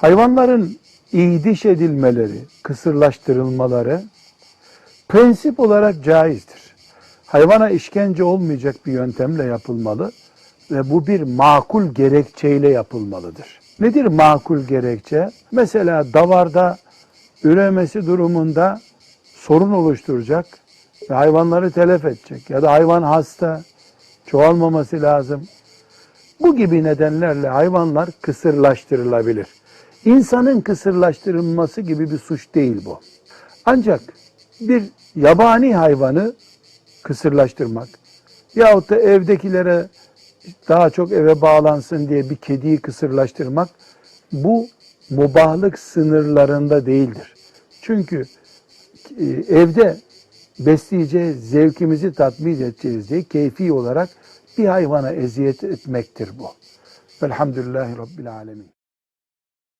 Hayvanların iydiş edilmeleri, kısırlaştırılmaları prensip olarak caizdir. Hayvana işkence olmayacak bir yöntemle yapılmalı ve bu bir makul gerekçeyle yapılmalıdır. Nedir makul gerekçe? Mesela davarda üremesi durumunda sorun oluşturacak ve hayvanları telef edecek ya da hayvan hasta, çoğalmaması lazım. Bu gibi nedenlerle hayvanlar kısırlaştırılabilir. İnsanın kısırlaştırılması gibi bir suç değil bu. Ancak bir yabani hayvanı kısırlaştırmak yahut da evdekilere daha çok eve bağlansın diye bir kediyi kısırlaştırmak bu mubahlık sınırlarında değildir. Çünkü e, evde besleyeceğiz, zevkimizi tatmin edeceğiz diye keyfi olarak bir hayvana eziyet etmektir bu. Velhamdülillahi Rabbil Alemin.